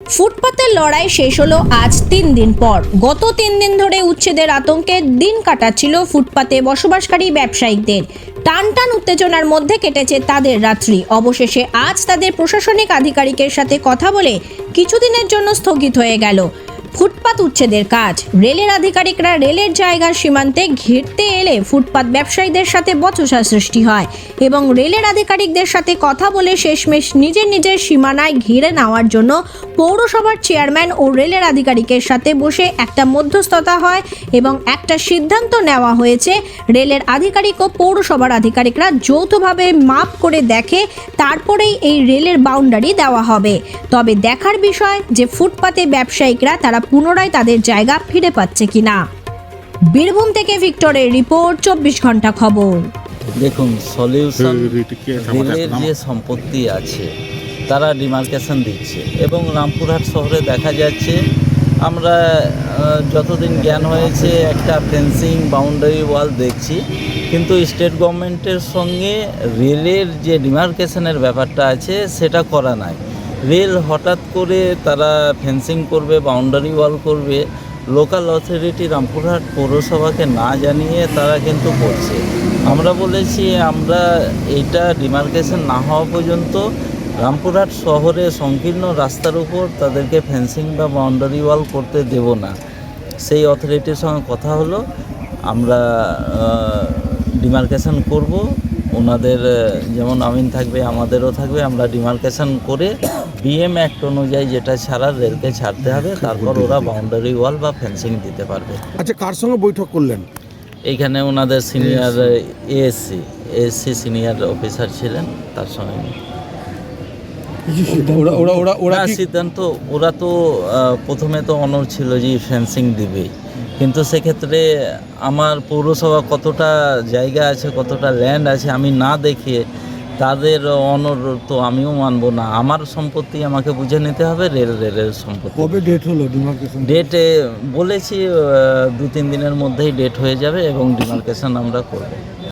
ফুটপাতের লড়াই শেষ হলো আজ তিন দিন পর। গত তিন দিন ধরে উচ্ছেদের আতঙ্কে দিন কাটাচ্ছিল ফুটপাতে বসবাসকারী ব্যবসায়ীদের। টান টান উত্তেজনার মধ্যে কেটেছে তাদের রাত্রি। অবশেষে আজ তাদের প্রশাসনিক আধিকারিকের সাথে কথা বলে কিছুদিনের জন্য স্থগিত হয়ে গেল। ফুটপাত উচ্ছেদের কাজ। রেলের আধিকারিকরা রেলের জায়গার সীমান্তে ঘিরতে এলে ফুটপাত ব্যবসায়ীদের সাথে বচসা সৃষ্টি হয় এবং রেলের আধিকারিকদের সাথে কথা বলে শেষমেশ নিজের নিজের সীমানায় ঘিরে নেওয়ার জন্য পৌরসভার চেয়ারম্যান ও রেলের আধিকারিকের সাথে বসে একটা মধ্যস্থতা হয় এবং একটা সিদ্ধান্ত নেওয়া হয়েছে। রেলের আধিকারিক ও পৌরসভার আধিকারিকরা যৌথভাবে মাপ করে দেখে তারপরেই এই রেলের বাউন্ডারি দেওয়া হবে। তবে দেখার বিষয় যে ফুটপাতে ব্যবসায়িকরা তারা পুনরায় তাদের জায়গা ফিরে পাচ্ছে কিনা। বীরভূম থেকে ভিক্টরের রিপোর্ট চব্বিশ ঘণ্টা খবর। দেখুন সলিউশন রেলের যে সম্পত্তি আছে তারা ডিমার্কেশন দিচ্ছে এবং রামপুরহাট শহরে দেখা যাচ্ছে আমরা যতদিন জ্ঞান হয়েছে একটা ফেন্সিং বাউন্ডারি ওয়াল দেখছি কিন্তু স্টেট গভর্নমেন্টের সঙ্গে রেলের যে ডিমার্কেশনের ব্যাপারটা আছে সেটা করা নাই। রেল হঠাৎ করে তারা ফেন্সিং করবে বাউন্ডারি ওয়াল করবে। লোকাল অথরিটি রামপুরহাট পৌরসভাকে না জানিয়ে তারা কিন্তু করছে আমরা বলেছি, আমরা এইটা ডিমার্কেশন না হওয়া পর্যন্ত রামপুরহাট শহরে সংকীর্ণ রাস্তার উপর তাদেরকে ফেন্সিং বা বাউন্ডারি ওয়াল করতে দেব না। সেই অথরিটির সঙ্গে কথা হলো, আমরা ডিমার্কেশন করব। ওনাদের যেমন আমিন থাকবে, আমাদেরও থাকবে। আমরা ডিমার্কেশন করে বিএম অ্যাক্ট অনুযায়ী যেটা ছাড়ার রেলকে ছাড়তে হবে তারপর ওরা বাউন্ডারি ওয়াল বা ফেন্সিং দিতে পারবে। আচ্ছা কার সঙ্গে বৈঠক করলেন? এইখানে ওনাদের senior ASC ASC senior officer ছিলেন তার সঙ্গে। ওরা ওরা ওরা ওরা সিদ্ধান্ত ওরা তো প্রথমে তো অনর ছিল যে ফেন্সিং দিবে। কিন্তু সেক্ষেত্রে আমার পৌরসভা কতটা জায়গা আছে কতটা ল্যান্ড আছে আমি না দেখে তাদের অনর তো আমিও মানব না। আমার সম্পত্তি আমাকে বুঝে নিতে হবে রেল রেলের সম্পত্তি। কবে ডেট হলো ডিমার্কেশন ডেটে বলেছি দু তিন দিনের মধ্যেই ডেট হয়ে যাবে এবং ডিমার্কেশন আমরা করব।